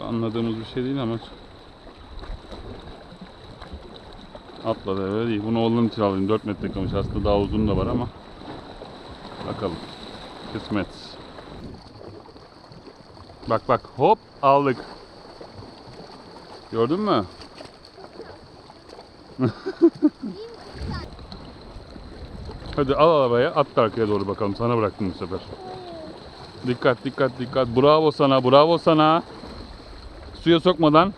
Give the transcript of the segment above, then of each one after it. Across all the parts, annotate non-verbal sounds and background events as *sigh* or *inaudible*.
anladığımız bir şey değil ama atladı öyle değil. Bunu oğlum için alayım. 4 metre kamış. Aslında daha uzun da var ama bakalım. Kısmet. Bak bak hop aldık. Gördün mü? *laughs* Hadi al arabaya at da arkaya doğru bakalım. Sana bıraktım bu sefer. Dikkat dikkat dikkat. Bravo sana bravo sana. Suya sokmadan.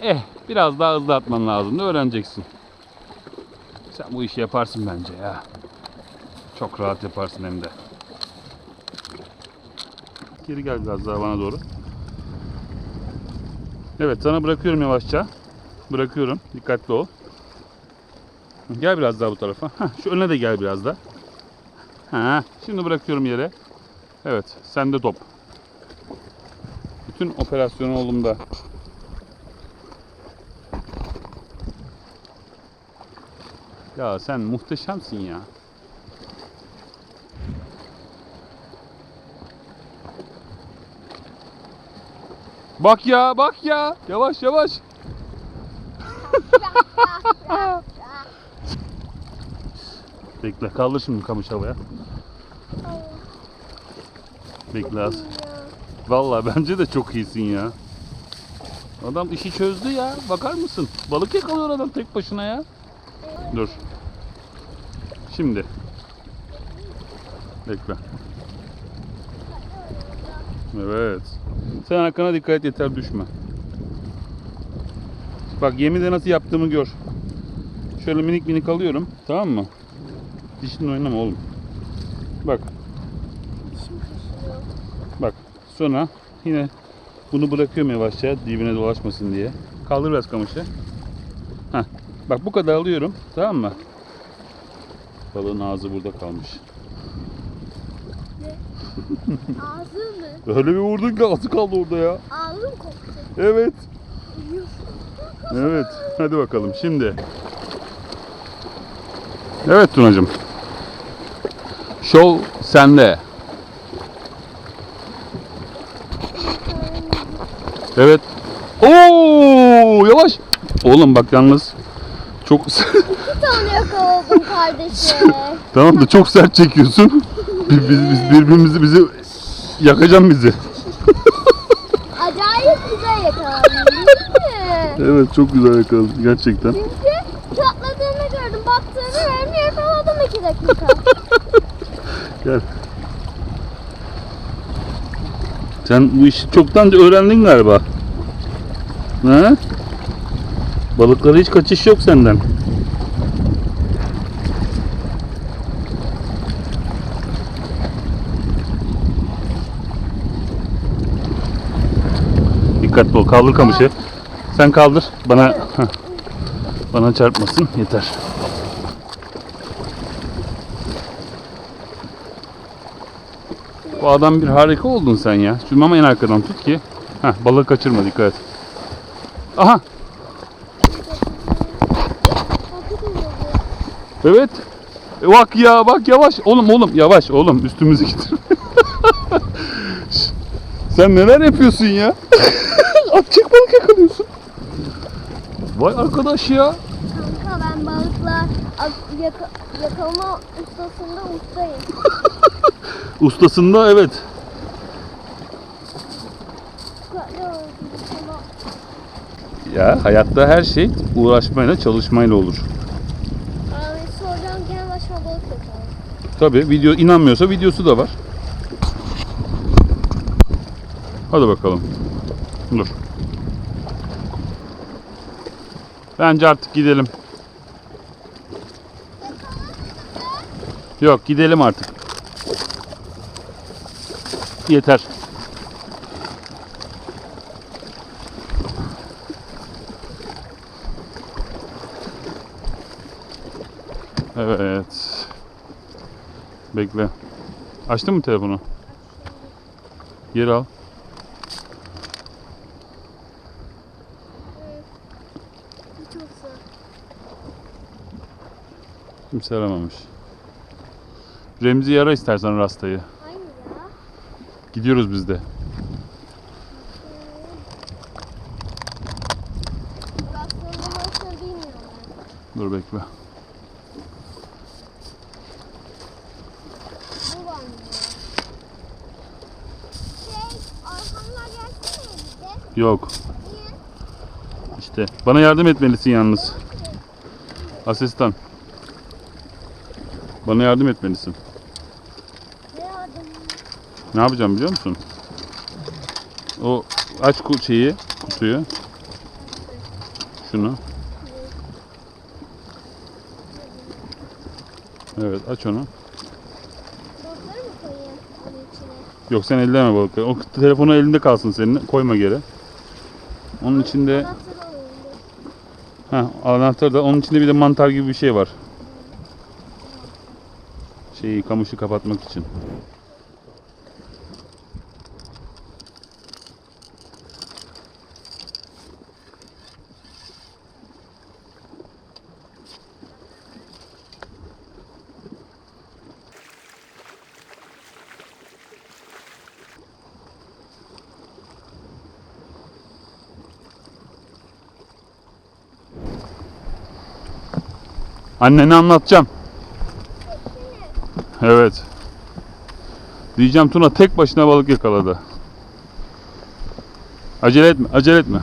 Eh biraz daha hızlı atman lazım da öğreneceksin. Sen bu işi yaparsın bence ya. Çok rahat yaparsın hem de. Geri gel biraz daha bana doğru. Evet sana bırakıyorum yavaşça. Bırakıyorum. Dikkatli ol. Gel biraz daha bu tarafa. Heh, şu öne de gel biraz da. Ha, şimdi bırakıyorum yere. Evet, sende top. Bütün operasyon oğlumda. Ya sen muhteşemsin ya. Bak ya, bak ya. Yavaş yavaş. Bekle, kaldır şimdi kamış havaya. Bekle az. Vallahi bence de çok iyisin ya. Adam işi çözdü ya. Bakar mısın? Balık yakalıyor adam tek başına ya. Dur. Şimdi. Bekle. Evet. Sen arkana dikkat et yeter düşme. Bak yemide nasıl yaptığımı gör. Şöyle minik minik alıyorum. Tamam mı? Dişinle oynama oğlum. Bak. Bak. Sonra yine bunu bırakıyorum yavaşça dibine dolaşmasın diye. Kaldır biraz kamışı. Heh. Bak bu kadar alıyorum. Tamam mı? Balığın ağzı burada kalmış. Ağzı mı? *laughs* Öyle bir vurdun ki ağzı kaldı orada ya. Ağzım koktu. Evet. Evet. Hadi bakalım şimdi. Evet Tunacığım. Şov sende. Evet. Oo yavaş. Oğlum bak yalnız çok Bir tane yakaladım kardeşim. *laughs* tamam da çok sert çekiyorsun. Biz, biz, biz birbirimizi bizi yakacaksın bizi. *laughs* Acayip güzel yakaladım değil mi? Evet çok güzel yakaladın gerçekten. Çünkü çatladığını gördüm. Baktığını gördüm. Yakaladım iki dakika. *laughs* Gel. Sen bu işi çoktan öğrendin galiba. Ha? Balıklara hiç kaçış yok senden. Dikkatli ol. Kaldır kamışı. Sen kaldır. Bana bana çarpmasın. Yeter. Bu adam bir harika oldun sen ya. Şu mama en arkadan tut ki. Heh, balığı kaçırma dikkat et. Aha evet. E, bak ya bak yavaş. Oğlum oğlum yavaş oğlum üstümüzü getir. *laughs* Sen neler yapıyorsun ya? *laughs* Atacak balık yakalıyorsun. Vay arkadaş ya. Kanka ben balıkla yaka- yakalama ustasında ustayım. *laughs* Ustasında evet. Ya hayatta her şey uğraşmayla çalışmayla olur. Abi soracağım gene başıma balık yakaladım. Tabi video inanmıyorsa videosu da var. Hadi bakalım. Dur. Bence artık gidelim. Yok gidelim artık. Yeter. Evet. Bekle. Açtın mı telefonu? Geri al. Kimse aramamış. Remzi ara istersen Rasta'yı. Hayır ya. Gidiyoruz biz de. Dur bekle. Yok. İşte bana yardım etmelisin yalnız. Asistan. Bana yardım etmelisin. Ne yapacağım biliyor musun? O aç ku- şeyi, kutuyu. Şunu. Evet aç onu. Balıkları mı koyayım onun içine? Yok sen elleme balıkları. O telefonu elinde kalsın senin. Koyma geri. Onun içinde Anahtarı alayım dur. ha anahtar da onun içinde bir de mantar gibi bir şey var. Şeyi kamışı kapatmak için. Annene anlatacağım. Evet. Diyeceğim Tuna tek başına balık yakaladı. Acele etme, acele etme.